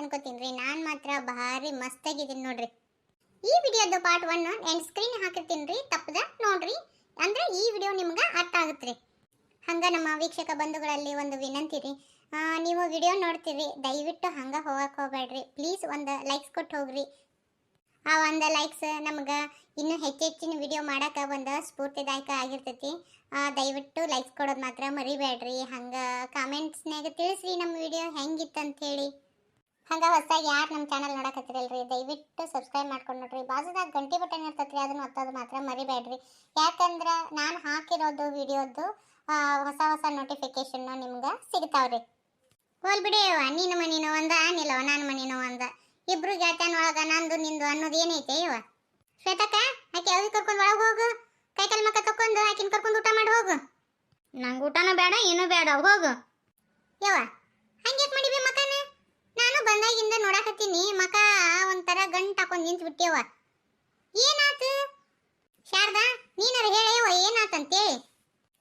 ಅನ್ಕೋತೀನಿ ರೀ. ನಾನು ಮಾತ್ರ ಭಾರಿ ಮಸ್ತಾಗಿದ್ದೀನಿ ನೋಡ್ರಿ. ಈ ವಿಡಿಯೋದ ಪಾರ್ಟ್ ಒನ್ ಎಂಡ್ ಸ್ಕ್ರೀನ್ ಹಾಕಿರ್ತೀನಿ ರೀ. ತಪ್ಪದ ನೋಡ್ರಿ. ಅಂದ್ರೆ ಈ ವಿಡಿಯೋ ನಿಮ್ಗೆ ಅರ್ಥ ಆಗುತ್ತೆ ಹಂಗ ನಮ್ಮ ವೀಕ್ಷಕ ಬಂಧುಗಳಲ್ಲಿ ಒಂದು ವಿನಂತಿ ರೀ. ನೀವು ವಿಡಿಯೋ ನೋಡ್ತೀರಿ, ದಯವಿಟ್ಟು ಹಂಗ ಹೋಗಕ್ಕೆ ಹೋಗ್ಬೇಡ್ರಿ. ಪ್ಲೀಸ್ ಒಂದು ಲೈಕ್ಸ್ ಕೊಟ್ಟು ಹೋಗ್ರಿ. ಆ ಒಂದು ಲೈಕ್ಸ್ ನಮ್ಗೆ ಇನ್ನೂ ಹೆಚ್ಚೆಚ್ಚಿನ ವಿಡಿಯೋ ಮಾಡಕ ಒಂದು ಸ್ಫೂರ್ತಿದಾಯಕ ಆಗಿರ್ತೈತಿ. ದಯವಿಟ್ಟು ಲೈಕ್ಸ್ ಕೊಡೋದು ಮಾತ್ರ ಮರಿಬೇಡ್ರಿ. ಹಂಗೆ ಕಾಮೆಂಟ್ಸ್ನಾಗ ತಿಳಿಸ್ರಿ ನಮ್ಮ ವಿಡಿಯೋ ಹೆಂಗಿತ್ತು ಅಂತ ಹೇಳಿ ಹಂಗ ಹೊಸದಾಗಿ ಯಾರು ನಮ್ಮ ಚಾನಲ್ ನೋಡಕತ್ತಿರಲ್ರಿ? ದಯವಿಟ್ಟು ಸಬ್ಸ್ಕ್ರೈಬ್ ಮಾಡ್ಕೊಂಡು ನೋಡ್ರಿ. ಬಾಜುದಾಗ ಗಂಟೆ ಬಟನ್ ಇರ್ತೈತ್ರಿ ಅದನ್ನ ಒತ್ತೋದು ಮಾತ್ರ ಮರಿಬೇಡ್ರಿ ಯಾಕಂದ್ರೆ ನಾನು ಹಾಕಿರೋದು ವಿಡಿಯೋದು ಹೊಸ ಹೊಸ ನೋಟಿಫಿಕೇಶನ್ ನಿಮ್ಗೆ ಸಿಗ್ತಾವ್ರಿ. ಹೋಲ್ ಬಿಡಿ ಅವ್ವ, ನೀನು ಮನಿನೋ ಒಂದ ನಿಲ್ಲವ ನಾನು ಮನಿನೋ ಒಂದ. ಇಬ್ರು ಗೆಳತನ ಒಳಗ ನಂದು ನಿಂದು ಅನ್ನೋದು ಏನೈತೆ ಇವ? ಶ್ವೇತಕ್ಕ ಆಕೆ ಅವಿ ಕರ್ಕೊಂಡು ಒಳಗೆ ಹೋಗು. ಕೈಕಾಲು ಮಕ್ಕ ತಕೊಂಡು ಆಕಿನ ಕರ್ಕೊಂಡು ಊಟ ಮಾಡಿ ಹೋಗು. ನಂಗೆ ಊಟನೂ ಬೇಡ ಏನೂ ಬೇಡ ಹೋಗು. ಯವ್ವ ಹಂಗೆ ಮಾಡಿವಿ ಬಂದಾಗಿಂದ ನೋಡಕತ್ತೀನಿ. ಮಕ ಒಂಥರ ಗಂಟ್ ಹಾಕೊಂಡ್ ನಿಂತು ಬಿಟ್ಟಿಯವ ಏನಾತು? ಶಾರದಾ, ನೀನಾರ ಹೇಳೇವ ಏನಾತಂತೇಳಿ?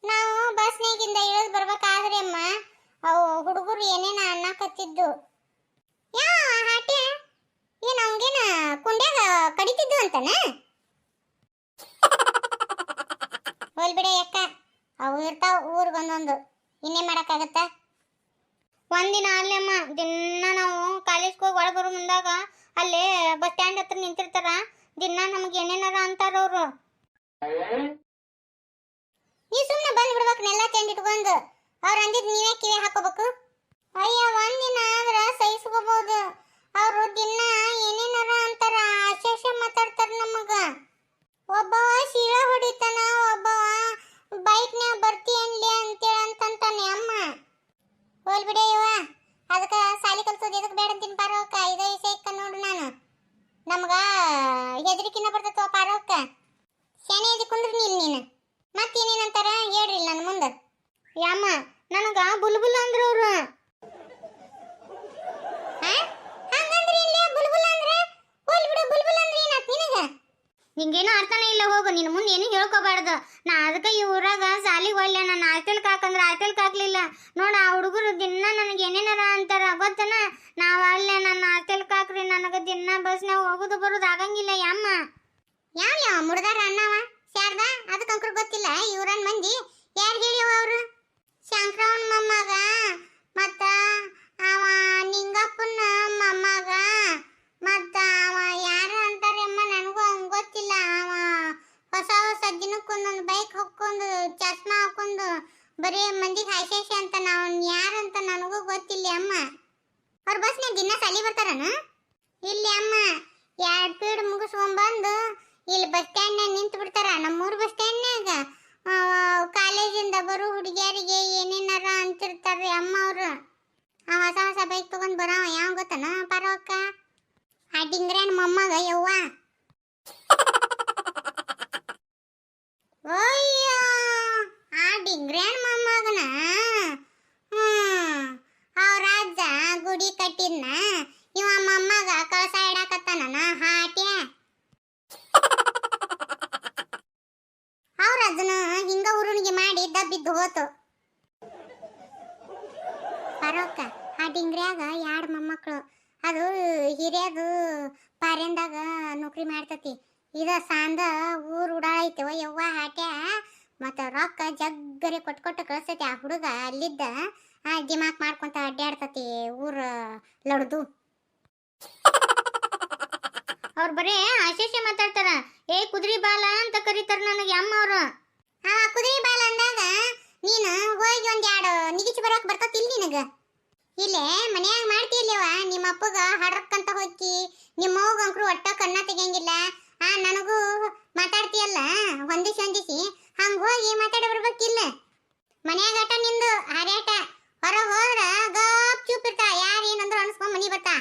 ನಾವು ಬಸ್ನಾಗಿಂದ ಇಳಿದು ಬರ್ಬೇಕಾದ್ರೆ ಅಮ್ಮ, ಅವು ಹುಡುಗರು ಏನೇನ ಅನ್ನಕತ್ತಿದ್ದು. ಯಾ ಹಾಟ್ಯ? ಏನ್ ಅವಂಗೇನ ಕುಂಡ್ಯಾಗ ಕಡಿತಿದ್ದು ಅಂತನ? ಹೋಲ್ಬಿಡೆ ಅಕ್ಕ ಅವು ಇರ್ತಾವ ಊರಿಗೊಂದೊಂದು ಇನ್ನೇ ಮಾಡಕ್ಕಾಗತ್ತಾ? ಒಂದಿನ ಅಲ್ಲಮ್ಮ ದಿನ ನಾವು ಕಾಲೇಜ್ಗೆ ಹೋಗಿ ಒಳಗೆ ಬರೋ ಮುಂದಾಗ ಅಲ್ಲೇ ಬಸ್ ಸ್ಟ್ಯಾಂಡ್ ಹತ್ರ ನಿಂತಿರ್ತಾರ, ದಿನ ನಮ್ಗೆ ಏನೇನಾರ ಅಂತಾರ ಅವರು. ನೀ ಸುಮ್ಮನೆ ಬಂದು ಬಿಡ್ಬೇಕು, ನೆಲ್ಲ ಚೆಂಡ್ ಇಟ್ಕೊಂಡು. ಅವ್ರು ಅಂದಿದ್ ನೀವೇ ಕಿವಿ ಹಾಕೋಬೇಕು. ಅಯ್ಯ, ಒಂದಿನ ಆದ್ರೆ ಸಹಿಸ್ಕೋಬಹುದು ಅವರು ದಿನ ಏನೇನಾರ ಅಂತಾರ ಆಶೇಷ ಮಾತಾಡ್ತಾರ ನಮಗ. ಒಬ್ಬವ ಶೀಳ ಹೊಡಿತಾನ, ಒಬ್ಬವ ಬೈಕ್ನ್ಯಾಗ ಬರ್ತೀಯನ್ಲಿ ಅನ್ಲಿ ಅಂತ ಹೋಲ್ ಬಿಡೆ ಅದಕ್ಕ ಸಾಲಿ ಕಲ್ಸೋದು ಎದಕ್ಕೆ ಬೇಡ ಅಂತೀನಿ ಪಾರೋಕ್ಕ ಇದ ವಿಷಯಕ್ಕ ನೋಡು ನಾನು. ನಮ್ಗ ಹೆದರಿಕಿನ ಬರ್ತೈತವ ಪಾರವಕ್ಕ ಶಾನೆ ಎದಿ ಕುಂಡ್ರಿ ನೀನು ನೀನು? ಮತ್ತೇನೇನಂತಾರ ಹೇಳ್ರಿ ನನ್ನ ಮುಂದೆ. ಯಮ್ಮ, ನನಗ ಬುಲ್ಬುಲ್ ಅವ್ರು ಹಂಗಂದ್ರಿ ಇಲ್ಲ ಬುಲ್ಬುಲ್ ಅಂದ್ರೆ ಹೋಲ್ ಬಿಡು ಬುಲ್ಬುಲ್ ಅಂದ್ರೆ ಏನಾತ್ ನಿನಗ ನಿಂಗೇನು ಅರ್ಥನೇ ಇಲ್ಲ, ಹೋಗು. ನಿನ್ನ ಮುಂದೆ ಏನು ಹೇಳ್ಕೋಬಾರ್ದು. ನಾ ಅದಕ್ಕೆ ಈ ಊರಾಗ ಸಾಲಿಗೆ ಒಳ್ಳೆ ನಾನು ಆಯ್ತಲ್ಕ್ ಹಾಕಂದ್ರೆ ಆಯ್ತಲ್ಕ್ ಹಾಕ್ಲಿಲ್ಲ ನೋಡ ಆ ಹುಡುಗರು ದಿನ ನನಗೆ ಏನೇನಾರ ಅಂತಾರ. ಗೊತ್ತನ? ನಾವು ಅಲ್ಲೇ ನನ್ನ ಆಯ್ತಲ್ಕ್ ಕಾಕ್ರಿ. ನನಗೆ ದಿನ ಬಸ್ನಾಗ ಹೋಗೋದು ಬರೋದು ಆಗಂಗಿಲ್ಲ ಯಮ್ಮ ಯಾವ ಯಾವ ಮುಡ್ದಾರ ಶಾರದಾ? ಅದಕ್ಕೆ ಅಂಕರ್ ಗೊತ್ತಿಲ್ಲ. ಇವ್ರನ್ ಮಂದಿ. ಯಾರು ಹೇಳಿವ ಅವರು? ಶಂಕರವನ್ ಮೊಮ್ಮಗ. ಮತ್ತ ಅವ ನಿಂಗಪ್ಪನ ಮೊಮ್ಮಗ. ಮತ್ತ ಅವ ಯಾರ ಅಂತಾರೆ ಅಮ್ಮ ನನಗೂ ಅವ್ನ್ ಗೊತ್ತಿಲ್ಲ ಅವ ಹೊಸ ಹೊಸ ದಿನಕ್ಕೊಂದೊಂದು ಬೈಕ್ ಹಾಕೊಂಡು ಚಸ್ಮಾ ಹಾಕೊಂಡು ಬರೀ ಮಂದಿಗೆ ಹೈಶೇಷ ಅಂತ ನಾವು ಯಾರಂತ ನನಗೂ ಗೊತ್ತಿಲ್ಲ, ಅಮ್ಮ. ಅವ್ರ ಬಸ್ನಾಗ ದಿನ ಸಾಲಿ ಬರ್ತಾರನ? ಇಲ್ಲಿ ಅಮ್ಮ, ಎರಡು ಪೀಡ್ ಮುಗಿಸ್ಕೊಂಡ್ಬಂದು ಇಲ್ಲಿ ಬಸ್ ಸ್ಟ್ಯಾಂಡ್ನಾಗ ನಿಂತು ಬಿಡ್ತಾರ, ನಮ್ಮೂರು ಬಸ್ ಸ್ಟ್ಯಾಂಡ್ನಾಗ ಕಾಲೇಜಿಂದ ಬರೋ ಹುಡುಗಿಯರಿಗೆ ಏನೇನಾರ ಅಂತಿರ್ತಾರ್ರಿ ಅಮ್ಮ ಅವರು. ಆ, ಹೊಸ ಹೊಸ ಬೈಕ್ ತೊಗೊಂಡು ಬರೋ ಯಾವ ಗೊತ್ತನ ಪರವಕ್ಕ ಆ ನಮ್ಮ ಮೊಮ್ಮಗ ಯವ್ವ? ಅಯ್ಯೋ! ಆ ಡಿಂಗ್ರ್ಯಾನ್ ಮೊಮ್ಮಗನ ಅವ್ರ ಅಜ್ಜ ಗುಡಿ ಕಟ್ಟಿದ್ನ, ಇವ ಮೊಮ್ಮಗ ಕಳಸ ಇಡಾಕತ್ತಾನ ಹಾಟ್ಯ. ಅವ್ರ ಅಜ್ಜನ ಹಿಂಗ ಉರುಣಿಗೆ ಮಾಡಿ ದಬ್ಬಿದ್ದು ಹೋತು. ಆ ಡಿಂಗ್ರ್ಯಾಗ ಎರಡು ಮೊಮ್ಮಕ್ಕಳು ಅದು ಹಿರಿಯದು ಪಾರ್ಯಂದಾಗ ನೌಕರಿ ಮಾಡ್ತತಿ. ಇದ ಸಾಂದ ಊರು ಉಡಾಳೈತೆ, ಯವ್ವ ಹಾಟ್ಯ. ಮತ್ತು ರೊಕ್ಕ ಜಗ್ಗರಿ ಕೊಟ್ಟು ಕೊಟ್ಟು ಕಳಿಸ್ತೈತಿ ಆ ಹುಡುಗ ಅಲ್ಲಿದ್ದ ದಿಮಾಕ್ ಮಾಡ್ಕೊಂತ ಅಡ್ಡಾಡ್ತತಿ ಊರ ಲಡ್ದು. ಅವ್ರು ಬರೇ ಆಶೇಷ ಮಾತಾಡ್ತಾರ, ಏ ಕುದುರೆ ಬಾಲ ಅಂತ ಕರೀತಾರ ನನಗೆ ಅಮ್ಮ ಅವರು. ಆ ಕುದುರೆ ಬಾಲ ಅಂದಾಗ, ನೀನು ಹೋಗಿ ಒಂದು ಎರಡು ನಿಗಿಸಿ ಬರೋಕ್ ಇಲ್ಲಿ ನಿನಗೆ? ಇಲ್ಲೇ ಮನ್ಯಾಗ ಮಾಡ್ತಿರ್ಲಿವ ನಿಮ್ಮ ಅಪ್ಪಗ ಹಡ್ರಕ್ಕಂತ ಹೋಗಿ ನಿಮ್ಮ ಅವ್ಗ ಅಂಕ್ರು ಒಟ್ಟ ಕಣ್ಣ ತೆಗಿಯಂಗಿಲ್ಲ, ಆ ನನಗೂ ಮಾತಾಡ್ತೀಯಲ್ಲ ಹೊಂದಿಸಿ ಹೊಂದಿಸಿ ಹಂಗ ಹೋಗಿ ಮಾತಾಡಿ ಬರ್ಬೇಕಿಲ್ಲ ಮನ್ಯಾಗ ನಿಂದು ಹಾರ್ಯಾಟ ಹೊರ ಹೋದ್ರ ಗಪ್ ಚೂಪ್ ಇರ್ತಾ, ಯಾರು ಏನಂದ್ರು ಅನ್ಸ್ಕೊಂಡ್ ಮನಿ ಬರ್ತಾ.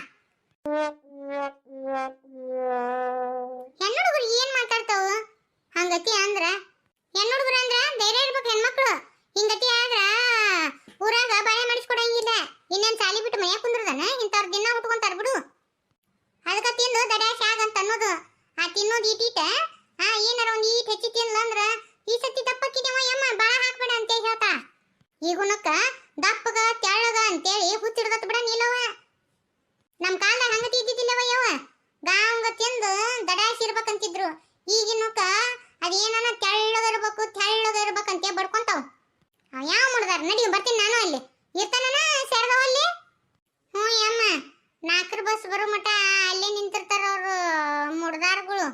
ಹೆಣ್ಣುಡುಗರು ಏನ್ ಮಾತಾಡ್ತಾವು? ಹಂಗತಿ ಅಂದ್ರ ಹೆಣ್ಣುಡುಗರು ಅಂದ್ರ ಧೈರ್ಯ ಇರ್ಬೇಕು ಹೆಣ್ಮಕ್ಳು. ಹಿಂಗತಿ ಆದ್ರ ಊರಾಗ ಬಾಳೆ ಮಾಡಿಸ್ಕೊಡಂಗಿಲ್ಲ. ಇನ್ನೇನ್ ಸಾಲಿ ಬಿಟ್ಟು ಮನ್ಯಾಗ ಕುಂದ್ರದನ? ಇಂಥವ್ರ ದಿನ ಹುಟ್ಕೊಂತಾರ ಬಿಡು ಅದಕ್ಕ ತಿಂದು ದಡ್ಯಾಶ ಆಗಂತ ಅನ್ನೋದು ಆ ತಿನ್ನೋದು ಈಟೀಟ ಆ ಏನಾರ ಒಂದ್ ಈಟ್ ಹೆಚ್ಚಿ ತಿನ್ಲ ಅಂದ್ರ ಈ ಸತಿ ದಪ್ಪಕ್ಕಿದೇವ ಯಮ್ಮ ಬಾಳ ಹಾಕ್ಬೇಡ ಅಂತ ಹೇಳ್ತಾ ಈಗುನಕ್ಕ ದಪ್ಪಗ ತೆಳ್ಳಗ ಅಂತೇಳಿ ಹುಚ್ಚಿಡ್ದತ್ ಬಿಡ ನೀಲವ ನಮ್ಮ ಕಾಲದಾಗ ಹಂಗ ತಿದ್ದಿದ್ದಿಲ್ಲವ ಯವ್ವ ಗಾಂಗ ತಿಂದು ದಡಾಯಿಸಿ ಇರ್ಬೇಕಂತಿದ್ರು ಈಗಿನಕ ಅದೇನ ತೆಳ್ಳಗಿರ್ಬೇಕು ತೆಳ್ಳಗಿರ್ಬೇಕಂತ ಬಡ್ಕೊಂತಾವ ಅವ ಯಾವ ಮುಡ್ದಾರ ನಡಿ ಬರ್ತೀನಿ ನಾನು ಅಲ್ಲಿ ಇರ್ತಾನ ಸೇರ್ದವ ಅಲ್ಲಿ ಹ್ಞೂ ಯಮ್ಮ ನಾಲ್ಕರ ಬಸ್ ಬರೋ ಮಟ ಅಲ್ಲೇ ನಿಂತಿರ್ತಾರ ಅವರು ಮುಡ್ದಾರ್ಗಳು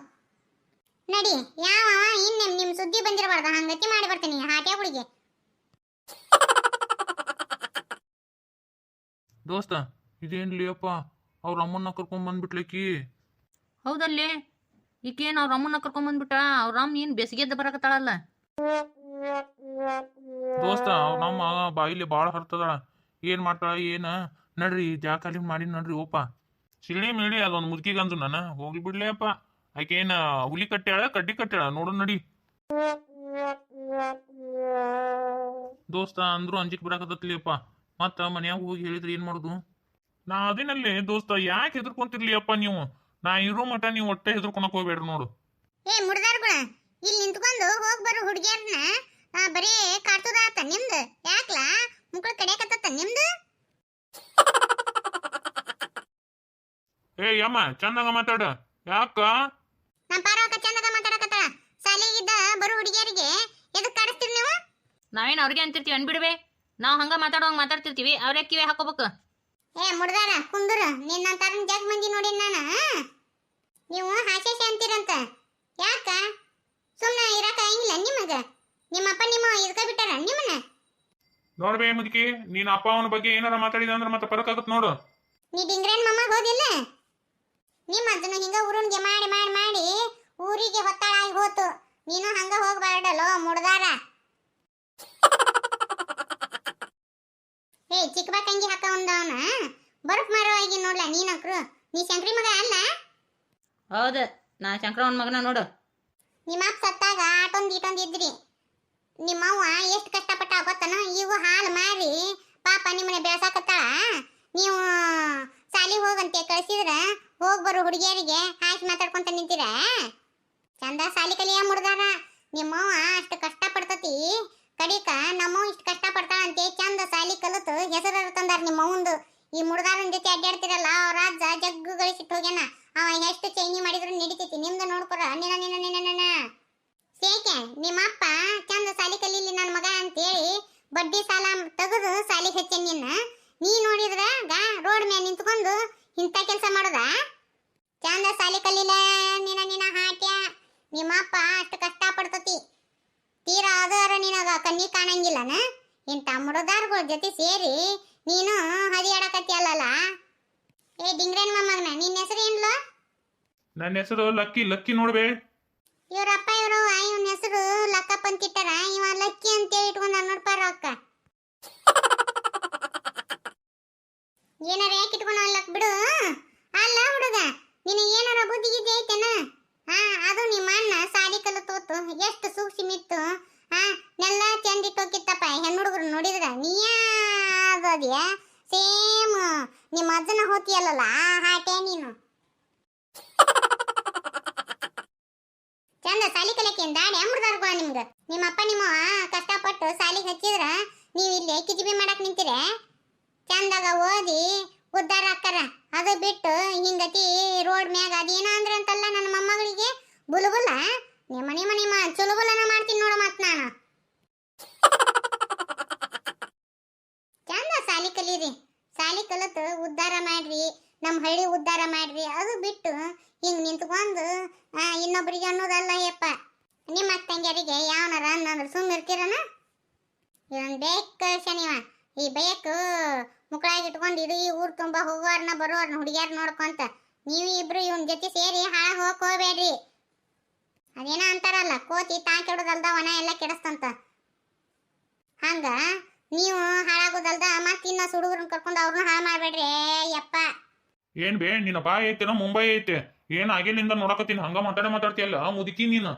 ನಡಿ ಯಾವ ಇನ್ನೆ ನಿಮ್ ಸುದ್ದಿ ಬಂದಿರಬಾರ್ದು ಹಂಗತಿ ಮಾಡಿ ಬರ್ತೀನಿ ಹಾಟ್ಯಾ ಹುಡುಗಿ ದೋಸ್ತ ಇದೇನ್ಲಿ ಅಪ್ಪ ಅವ್ರ ಅಮ್ಮನ್ನ ಕರ್ಕೊಂಡ್ ಬಂದ್ಬಿಟ್ಲಿಕ್ಕಿ ಹೌದಲ್ಲಿ? ಈಕೇನು ಅವ್ರ ಅಮ್ಮನ ಕರ್ಕೊಂಬಂದ್ಬಿಟ್ಟ ಅವ್ರ ಅಮ್ಮ ಏನ್ ಬೇಸಿಗೆದ್ದು ಬರಕತ್ತಾಳಲ್ಲ? ದೋಸ್ತ ಅವ್ರ ನಮ್ಮ ಬಾಯಿಲಿ ಭಾಳ ಹರ್ತದಳ ಏನ್ ಮಾಡ್ತಾಳ ಏನ? ನಡ್ರಿ ಜಾಕಾಲಿ ಮಾಡಿ ನಡ್ರಿ ಓಪ. ಸಿಳಿ ಮೇಳಿ ಅದೊಂದು ಮುದುಕಿಗಂದು ನಾನು ಹೋಗ್ಲಿ ಬಿಡ್ಲಿ ಅಪ್ಪ. ಆಕೇನ ಹುಲಿ ಕಟ್ಟ್ಯಾಳ ಕಡ್ಡಿ ಕಟ್ಟ್ಯಾಳ? ನೋಡು ನಡಿ. ದೋಸ್ತ ಅಂದ್ರು ಅಂಜಿಕ್ ಬಿಡಾಕತ್ತತ್ಲಿ ಅಪ್ಪ. ಮತ್ತ ಮನ್ಯಾಗ ಹೋಗಿ ಹೇಳಿದ್ರೆ ಏನ್ ಮಾಡುದು? ನಾ ಅದಿನಲ್ಲಿ ದೋಸ್ತ ಯಾಕೆ ಹೆದರ್ಕೊಂತಿರ್ಲಿ ಅಪ್ಪ ನೀವು? ನಾ ಇರೋ ಮಟ ನೀವು ಒಟ್ಟೆ ಹೆದರ್ಕೊಳಕ್ ಹೋಗ್ಬೇಡ್ರಿ ನೋಡು. ಏ ಮುಡ್ದಾರ್ಗುಳ ಇಲ್ಲಿ ನಿಂತ್ಕೊಂಡು ಹೋಗ್ ಬರೋ ಹುಡುಗಿಯರ್ನ ಬರೀ ಕಾಡ್ತದಾತ ನಿಮ್ದು? ಯಾಕ್ಲಾ? ಮುಕ್ಳು ಕಡಿಯಕತ್ತ ನಿಮ್ದು? ಏ ಯಮ್ಮ ಚಂದಾಗ ಮಾತಾಡ. ಯಾಕ? ನಮ್ಮ ಪಾರವಕ್ಕ ಚಂದಾಗ ಸಾಲಿ ಸಾಲಿಗಿದ್ದ ಬರೋ ಹುಡುಗಿಯರಿಗೆ ಎದಕ್ ಕಾಡಿಸ್ತೀರಿ ನೀವು? ನಾವೇನ್ ಅವ್ರಿಗೆ ಅಂತಿರ್ತೀವಿ ಅನ್ಬಿಡ್ವೆ? ನಾವು ಹಂಗ ಮಾತಾಡುವಂಗ ಮಾತಾಡ್ತಿರ್ತೀವಿ ಅವ್ರೇ ಕಿವಿ ಹಾಕೋಬೇಕು. ಏ ಮುಡ್ದಾರ ಕುಂದುರ ನಿನ್ನಂತಾರ ಜಗ್ ಮಂದಿ ನೋಡಿ ನಾನು? ನೀವು ಹಾಸ್ಯಶ ಅಂತೀರಂತ. ಯಾಕ? ಸುಮ್ಮನೆ ಇರಕ ಆಗಿಲ್ಲ ನಿಮಗ? ನಿಮ್ಮಪ್ಪ ನಿಮ್ಮ ಇದಕ್ಕ ಬಿಟ್ಟಾರ ನಿಮ್ಮನ್ನ? ನೋಡ್ಬೇ ಮುದುಕಿ ನೀನ್ ಅಪ್ಪ ಅವನ ಬಗ್ಗೆ ಏನಾರ ಮಾತಾಡಿದ ಅಂದ್ರೆ ಮತ್ತೆ ಪರಕ ಆಗತ್ ನೋಡು. ನೀ ಡಿಂಗ್ರೇನ್ ಮಮ್ಮ ಹೋದಿಲ್ಲ? ನಿಮ್ಮ ಅದನ್ನ ಹಿಂಗ ಊರುನಿಗೆ ಮಾಡಿ ಮಾಡಿ ಮಾಡಿ ಊರಿಗೆ ಹೊತ್ತಾಳಾಗಿ ಹೋತು. ನೀನು ಹಂಗ ಹೋಗ್ಬಾರ್ಡಲ್ಲೋ ಮುಡ್ದಾರ ಏ ಚಿಕ್ಕ ಬಾಕಂಗಿ ಹಾಕ ಒಂದವನ ಬರ್ಕ್ ಮಾರೋ ಆಗಿ ನೋಡ್ಲ ನೀನಕ್ರು ನೀ ಶಂಕ್ರಿ ಮಗ ಅಲ್ಲ? ಹೌದು ನಾ ಶಂಕ್ರವನ್ ಮಗನ ನೋಡು. ನಿಮ್ಮ ಅಪ್ಪ ಸತ್ತಾಗ ಆಟೊಂದ್ ಇಟೊಂದ್ ಇದ್ರಿ. ನಿಮ್ಮವ್ವ ಎಷ್ಟು ಕಷ್ಟಪಟ್ಟ ಗೊತ್ತನ? ಇವು ಹಾಲು ಮಾರಿ ಪಾಪ ನಿಮ್ಮನೆ ಬೆಳ್ಸಾಕತ್ತಾಳ? ನೀವು ಸಾಲಿ ಹೋಗಂತೆ ಕಳಿಸಿದ್ರ? ಹೋಗ್ ಬರೋ ಹುಡುಗಿಯರಿಗೆ ಹಾಕಿ ಮಾತಾಡ್ಕೊಂತ ನಿಂತೀರ? ಚಂದ ಸಾಲಿ ಕಲಿಯ ಮುಡ್ದಾರ ನಿಮ್ಮವ್ವ ಅಷ್ಟು ಕಷ್ಟ ಪಡ್ತತಿ ಕಡಿಕ ನಮ್ಮ ಇಷ್ಟು ಕಷ್ಟ ಪಡ್ತಾಳಂತೆ ಚಂದ ಸಾಲಿ ಕಲಿತು ಹೆಸರು ತಂದಾರ ನಿಮ್ಮ ಅವಂದು ಈ ಮುಡ್ದಾರನ ಜೊತೆ ಅಡ್ಡಾಡ್ತಿರಲ್ಲ ಅವ್ರ ರಾಜ ಜಗ್ಗು ಗಳಿಸಿಟ್ಟು ಹೋಗ್ಯಾನ. ಅವ ಎಷ್ಟು ಚೈನಿ ಮಾಡಿದ್ರು ನಡಿತೈತಿ, ನಿಮ್ದು ನೋಡ್ಕೊರ. ನಿನ್ನ ನಿನ್ನ ನಿನ ನಿನ ಸೇಕೆ, ನಿಮ್ಮಪ್ಪ ಚಂದ ಸಾಲಿ ಕಲೀಲಿ ನನ್ನ ಮಗ ಅಂತೇಳಿ ಬಡ್ಡಿ ಸಾಲ ತೆಗೆದು ಸಾಲಿ ಹೆಚ್ಚೆ ನಿನ್ನ. ನೀ ನೋಡಿದ್ರ ಗಾ, ರೋಡ್ ಮೇಲೆ ನಿಂತ್ಕೊಂಡು ಇಂಥ ಕೆಲಸ ಮಾಡೋದ? ಚಂದ ಸಾಲಿ ಕಲೀಲ, ನಿನ್ನ ನಿನ ಹಾಟ್ಯ. ನಿಮ್ಮಪ್ಪ ಅಷ್ಟು ಕಷ್ಟ ಪಡ್ತತಿ ತೀರಾ ಅದರ ನಿನಗ ಕಣ್ಣಿ ಕಾಣಂಗಿಲ್ಲನ? ಇಂಥ ಮುಡದಾರ್ಗಳ ಜೊತೆ ಸೇರಿ ನೀನು ಹದಿಯಾಡಕತ್ತಿಯಲ್ಲ ಏ ಡಿಂಗ್ರೇನ್ ಮೊಮ್ಮಗನ ನಿನ್ನ ಹೆಸರು ಏನ್ಲೋ? ನನ್ನ ಹೆಸರು ಲಕ್ಕಿ ಲಕ್ಕಿ ನೋಡ್ಬೇ. ಇವ್ರಪ್ಪ ಇವರು ಇವನ ಹೆಸರು ಲಕ್ಕಪ್ಪ ಅಂತಿಟ್ಟಾರ ಇವ ಲಕ್ಕಿ ಅಂತೇಳಿ ಇಟ್ಕೊಂಡ ನೋಡ್ಪಾರ ಅಕ್ಕ ಏನಾರ ಯಾಕೆ ಇಟ್ಕೊಂಡ ಲಕ್ ಬಿಡು ಅಲ್ಲ ಹುಡುಗ ನಿನಗೆ ಏನಾರ ಬುದ್ಧಿ ಗಿದ್ದಿ ಐತೆನ ಹಾ ಅದು ನಿಮ್ಮ ಅಣ್ಣ ಸಾಲಿ ಕಲಿತೋತು ಎಷ್ಟು ಸೂಕ್ಷ್ಮಿತ್ತು ಹಾ ನೆಲ್ಲ ಚಂದಿಟ್ಟೋಕಿತ್ತಪ್ಪ ಹೆಣ್ಣು ಹುಡುಗರು ನೋಡಿದ್ರ ನೀಯಾದದ್ಯ ಸೇಮ್ ನಿಮ್ಮ ಅಜ್ಜನ ಆ ಹಾಟೆ ನೀನು. ಚಂದ ಸಾಲಿ ಕಲಿಯಕ್ಕೆ ದಾಡಿ ಅಮೃತಾರ್ಗೋ ನಿಮ್ಗ. ನಿಮ್ಮ ಅಪ್ಪ ನಿಮ್ಮ ಕಷ್ಟಪಟ್ಟು ಸಾಲಿಗೆ ಹಚ್ಚಿದ್ರ ನೀವು ಇಲ್ಲಿ ಕಿಜಿಬಿ ಮಾಡಕ್ ನಿಂತಿರೆ? ಚಂದಾಗ ಓದಿ ಉದ್ಧಾರ ಆಕ್ಕಾರ ಅದು ಬಿಟ್ಟು ಹಿಂಗತಿ ರೋಡ್ ಮ್ಯಾಗ ಅದೇನ ಅಂದ್ರೆ ಅಂತಲ್ಲ ನನ್ನ ಮೊಮ್ಮಗಳಿಗೆ? ಬುಲಬುಲ? ನಿಮ್ಮ ನಿಮ್ಮ ನಿಮ್ಮ ಚುಲುಬುಲನ ಮಾಡ್ತೀನಿ ನೋಡ ಮತ್ ನಾನು. ಚಂದ ಸಾಲಿ ಕಲೀರಿ. ಕಲಿತು, ಉದ್ಧಾರ ಮಾಡ್ರಿ ನಮ್ಮ ಹಳ್ಳಿ ಉದ್ಧಾರ ಮಾಡ್ರಿ, ಅದು ಬಿಟ್ಟು ಹಿಂಗ್ ನಿಂತ್ಕೊಂಡು ಇನ್ನೊಬ್ರಿಗೆ ಅನ್ನೋದಲ್ಲ ಯಪ್ಪ. ನಿಮ್ಮ ತಂಗಿಯರಿಗೆ ಯಾವನಾರ ಅನ್ನಂದ್ರೆ ಸುಮ್ಮನೆ ಇರ್ತೀರನ? ಇವನ್ ಬೇಕು ಶನಿವ ಈ ಬೇಕು ಮುಕ್ಕಳಾಗಿ ಇಟ್ಕೊಂಡು ಈ ಊರ್ ತುಂಬಾ ಹೋಗೋರ್ನ ಬರೋರ್ನ ಹುಡುಗಿಯಾರ ನೋಡ್ಕೊಂತ. ನೀವು ಇಬ್ರು ಇವನ್ ಜೊತೆ ಸೇರಿ ಹಾಳ ಹೋಗಕ್ ಹೋಗ್ಬೇಡ್ರಿ. ಅದೇನ ಅಂತಾರಲ್ಲ, ಕೋತಿ ತಾ ಕೆಡೋದಲ್ದ ಒಣ ಎಲ್ಲ ಕೆಡಿಸ್ತಂತ. ಹಂಗ ನೀವು ಹಾಳಾಗೋದಲ್ದ ಮತ್ತೆ ಇನ್ನ ಹುಡುಗರನ್ನ ಕರ್ಕೊಂಡು ಅವ್ರನ್ನ ಹಾಳು ಮಾಡ್ಬೇಡ್ರಿ. ಯಪ್ಪ. ಏನ್ ಬೇ ನಿನ್ನ ಬಾಯಿ ಐತೆನ ಮುಂಬೈ ಐತೆ. ಏನ್ ಆಗಿಲ್ಲಿಂದ ನೋಡಕತ್ತೀನಿ ಹಂಗ ಮಾತಾಡ ಮಾತಾಡ್ತೀಯಲ್ಲ ಮುದುಕಿ ನೀನು.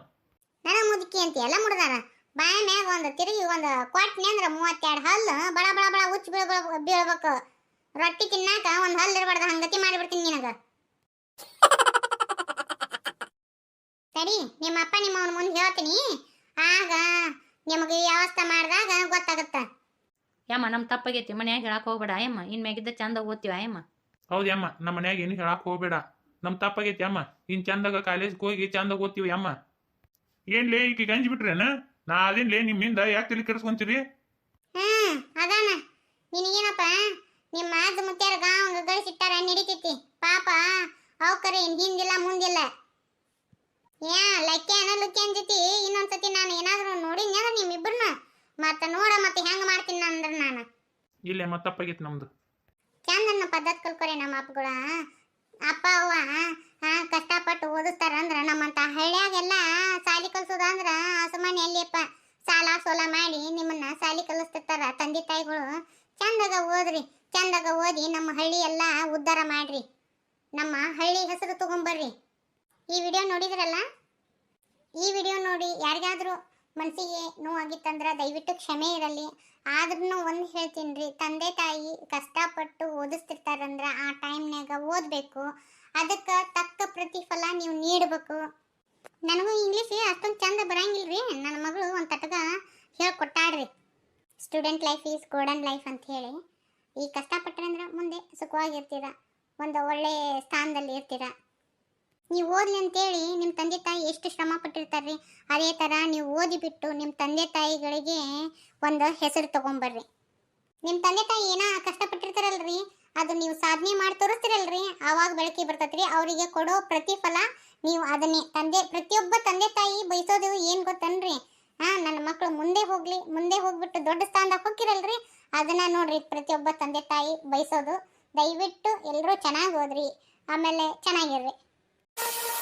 ನನ್ನ ಮುದುಕಿ ಅಂತ ಎಲ್ಲ ಮುಡ್ದಾರ ಬಾಯ ಮ್ಯಾಗ ಒಂದು ತಿರುಗಿ ಒಂದು ಕೊಟ್ನಿ ಅಂದ್ರ ಮೂವತ್ತೆರಡು ಹಲ್ಲು ಬಳ ಬಳ ಬಳ ಉಚ್ಚ ಬೀಳ ಬೀಳ್ಬೇಕು. ರೊಟ್ಟಿ ತಿನ್ನಾಕ ಒಂದು ಹಲ್ಲು ಇರಬಾರ್ದು ಹಂಗತಿ ಮಾಡಿಬಿಡ್ತೀನಿ ನಿನಗ. ಸರಿ ನಿಮ್ಮ ಅಪ್ಪ ನಿಮ್ಮ ಅವನ ಮುಂದೆ ಹೇಳ್ತೀನಿ. ಆಗ ನಿಮಗೆ ವ್ಯವಸ್ಥೆ ಮಾಡಿದಾಗ ಗೊತ್ತಾಗತ್ತ. ಯಮ್ಮ ನಮ್ಮ ತಪ್ಪಾಗೈತಿ ಮನ್ಯಾಗ ಹೇಳಕ್ ಹೋಗ್ಬೇಡ ಅಯ್ಯಮ್ಮ ಇನ್ ಮ್ಯಾಗಿದ್ದ ಚಂದ ಓದ್ತೀವ ಅಯ್ಯಮ್ಮ ಹೌದು ಅಮ್ಮ ನಮ್ಮ ಮನ್ಯಾಗ ಏನು ಹೇಳಕ್ ಹೋಗ್ಬೇಡ. ನಮ್ ತಪ್ಪಾಗೈತಿ ಅಮ್ಮ ಇನ್ ಚಂದಾಗ ಕಾಲೇಜ್ಗೆ ಹೋಗಿ ಚಂದಾಗ ಓದ್ತೀವಿ ಅಮ್ಮ ಏನ್ಲೇ ಈಗ ಗಂಜಿ ಬಿಟ್ರೇನ? ನಾ ಅದೇನ್ಲೇ ನಿಮ್ಮಿಂದ ಯಾಕೆ ತಿಳಿ ಕೆಡಿಸ್ಕೊಂತೀರಿ? ಹ್ಮ್ ಅದಾನ. ನಿನಗೇನಪ್ಪ? ನಿಮ್ಮ ಮಾತು ಮುತ್ಯಾರ ಗಾಂವ್ ಗಳಿಸಿಟ್ಟಾರ ನಡಿತೈತಿ. ಪಾಪ ಅವಕರ ಏನ್ ಹಿಂದಿಲ್ಲ ಮುಂದಿಲ್ಲ. ಯಾ ಲಕ್ಕೆ ಅನ್ನ ಲುಕ್ಕೆ ಅಂಜತಿ ಇನ್ನೊಂದ್ಸತಿ ನಾನು ಏನಾದರೂ ನೋಡಿದ್ನ ನಿಮ್ಮಿಬ್ಬರನ್ನ ಮತ್ತ ನೋಡ ಮತ್ತೆ ಹೆಂಗ್ ಮಾಡ್ತೀನಿ ಅಂದ್ರ ನಾನು ಇಲ್ಲೇ ಮತ್ತೆ ತಪ್ಪಾಗೈತಿ ನಮ್ದು. ಚಂದನ್ನ ಪದ್ಧತಿ ಕಲ್ಕೊರಿ ನಮ್ಮ ಅಪ್ಪಗಳ. ಅಪ್ಪ ಅವ್ವ ಕಷ್ಟಪಟ್ಟು ಓದಿಸ್ತಾರ ಅಂದ್ರ ನಮ್ಮಂತ ಹಳ್ಳ್ಯಾಗೆಲ್ಲ ಸಾಲಿ ಕಲ್ಸೋದು ಅಂದ್ರ ಅಸಮಾನ್ಯ ಎಲ್ಲಿಯಪ್ಪ ಸಾಲ ಸೋಲ ಮಾಡಿ ನಿಮ್ಮನ್ನ ಸಾಲಿ ಕಲಿಸ್ತಿರ್ತಾರ ತಂದೆ ತಾಯಿಗಳು. ಚಂದಾಗ ಓದ್ರಿ, ಚಂದಾಗ ಓದಿ ನಮ್ಮ ಹಳ್ಳಿ ಎಲ್ಲ ಉದ್ಧಾರ ಮಾಡ್ರಿ. ನಮ್ಮ ಹಳ್ಳಿ ಹೆಸರು ತಗೊಂಬರ್ರಿ. ಈ ವಿಡಿಯೋ ನೋಡಿದ್ರಲ್ಲ? ಈ ವಿಡಿಯೋ ನೋಡಿ ಯಾರಿಗಾದ್ರೂ ಮನಸ್ಸಿಗೆ ನೋವಾಗಿತ್ತಂದ್ರೆ ದಯವಿಟ್ಟು ಕ್ಷಮೆ ಇರಲಿ. ಆದ್ರೂ ಒಂದು ಹೇಳ್ತೀನಿ ರೀ ತಂದೆ ತಾಯಿ ಕಷ್ಟಪಟ್ಟು ಓದಿಸ್ತಿರ್ತಾರಂದ್ರೆ ಆ ಟೈಮ್ನಾಗ ಓದಬೇಕು. ಅದಕ್ಕೆ ತಕ್ಕ ಪ್ರತಿಫಲ ನೀವು ನೀಡಬೇಕು. ನನಗೂ ಇಂಗ್ಲೀಷ್ ಅಷ್ಟೊಂದು ಚಂದ ರೀ ನನ್ನ ಮಗಳು ಒಂದು ತಟಗ ಹೇಳ್ಕೊಟ್ಟಾಡ್ರಿ student life is golden life ಅಂತ ಹೇಳಿ. ಈ ಕಷ್ಟಪಟ್ಟರಂದ್ರೆ ಮುಂದೆ ಸುಖವಾಗಿರ್ತೀರ. ಒಂದು ಒಳ್ಳೆಯ ಸ್ಥಾನದಲ್ಲಿ ಇರ್ತೀರ. ನೀವು ಓದ್ಲಿ ಅಂತೇಳಿ ನಿಮ್ಮ ತಂದೆ ತಾಯಿ ಎಷ್ಟು ಶ್ರಮ ಪಟ್ಟಿರ್ತಾರ್ರಿ? ಅದೇ ಥರ ನೀವು ಓದಿಬಿಟ್ಟು ನಿಮ್ಮ ತಂದೆ ತಾಯಿಗಳಿಗೆ ಒಂದು ಹೆಸರು ತಗೊಂಬರ್ರಿ. ನಿಮ್ಮ ತಂದೆ ತಾಯಿ ಏನೋ ರೀ ಅದು ನೀವು ಸಾಧನೆ ಮಾಡಿ ತೋರಿಸ್ತಿರಲ್ರಿ? ಆವಾಗ ಬೆಳಕಿ ಬರ್ತೈತ್ರಿ. ಅವರಿಗೆ ಕೊಡೋ ಪ್ರತಿಫಲ ನೀವು ಅದನ್ನೇ. ತಂದೆ, ಪ್ರತಿಯೊಬ್ಬ ತಂದೆ ತಾಯಿ ಬಯಸೋದು ಏನು ಗೊತ್ತನ್ರಿ? ಹಾಂ, ನನ್ನ ಮಕ್ಕಳು ಮುಂದೆ ಹೋಗಲಿ, ಮುಂದೆ ಹೋಗ್ಬಿಟ್ಟು ದೊಡ್ಡ ಸ್ಥಾನದಾಗ ಹೋಗಿರಲ್ರಿ ಅದನ್ನು ನೋಡ್ರಿ, ಪ್ರತಿಯೊಬ್ಬ ತಂದೆ ತಾಯಿ ಬಯಸೋದು. ದಯವಿಟ್ಟು ಎಲ್ಲರೂ ಚೆನ್ನಾಗಿ ಓದ್ರಿ. ಆಮೇಲೆ ಚೆನ್ನಾಗಿರ್ರಿ. you